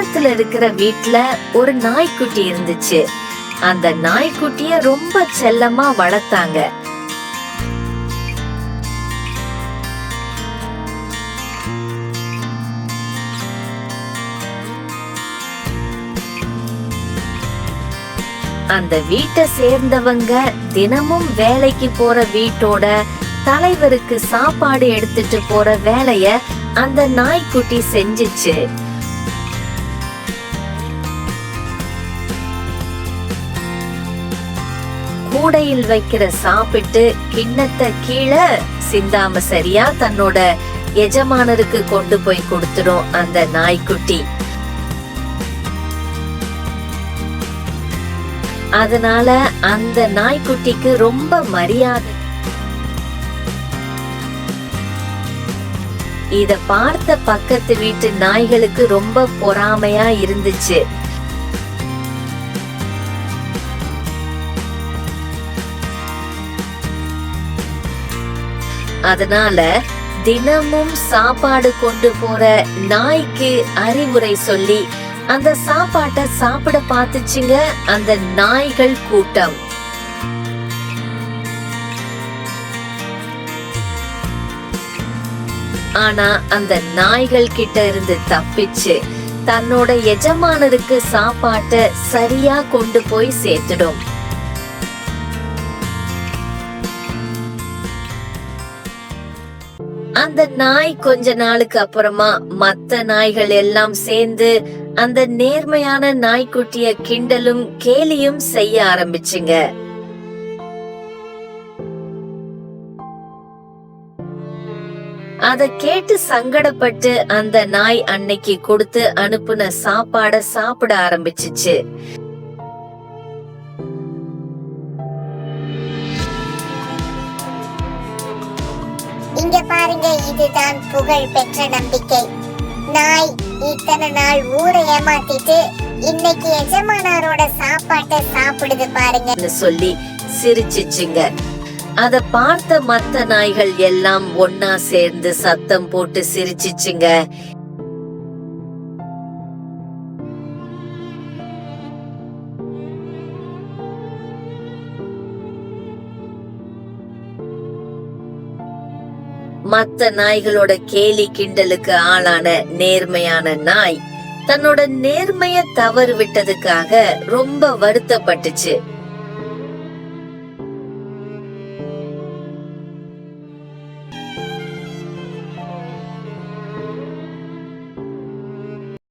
ஓரத்துல இருக்கிற வீட்டுல ஒரு நாய்க்குட்டி இருந்துச்சு. அந்த நாய்க்குட்டிய ரொம்ப செல்லமா வளர்த்தாங்க. அந்த வீட்டை சேர்ந்தவங்க தினமும் வேலைக்கு போற வீட்டோட தலைவருக்கு சாப்பாடு எடுத்துட்டு போற வேலைய அந்த நாய்க்குட்டி செஞ்சுச்சு. கூடையில் வைக்கிற சாப்பிட்டு கிண்ணத்தை கீழே சிந்தாம சரியா தன்னோட எஜமானருக்கு கொண்டு போய் கொடுத்துடும் அந்த நாய்க்குட்டி. அதனால அந்த நாய்க்குட்டிக்கு ரொம்ப மரியாதை. இத பார்த்த பக்கத்து வீட்டு நாய்களுக்கு ரொம்ப பொறாமையா இருந்துச்சு. அதனால தினமும் சாப்பாடு கொண்டு போற நாய்க்கு அறிவுரை சொல்லி அந்த சாப்பாட்டை சாப்பிட பாத்துச்சுங்க அந்த நாய்கள் கூட்டம். ஆனா அந்த நாய்கள் கிட்ட இருந்து தப்பிச்சு தன்னோட எஜமானருக்கு சாப்பாட்டை சரியா கொண்டு போய் சேர்த்துடும். அந்த நாய் கொஞ்ச நாளுக்கு அப்புறமா மத்த நாய்கள் எல்லாம் சேர்ந்து அந்த நேர்மையான நாய்க்குட்டிய கிண்டலும் கேலியும் செய்ய ஆரம்பிச்சுங்க. அத கேட்டு சங்கடப்பட்டு அந்த நாய் அன்னைக்கு கொடுத்து அனுப்புன சாப்பாட சாப்பிட ஆரம்பிச்சுச்சு. இங்க பாருங்க இதுதான் புகழ் பெற்ற நம்பிக்கை. நாய் இத்தனை நாள் ஊரை ஏமாத்திட்டு இன்னைக்கு எஜமானாரோட சாப்பாட்டை சாப்பிடுது பாருங்க. சொல்லி சிரிச்சிச்சுங்க. அத பார்த்த மத்த நாய்கள் எல்லாம் ஒன்னா சேர்ந்து சத்தம் போட்டு சிரிச்சிச்சுங்க. மத்த நாய்களோட கேலி கிண்டலுக்கு ஆளான நேர்மையான நாய் தன்னோட நேர்மைய தவறு விட்டதுக்காக ரொம்ப வருத்தப்பட்டுச்சு.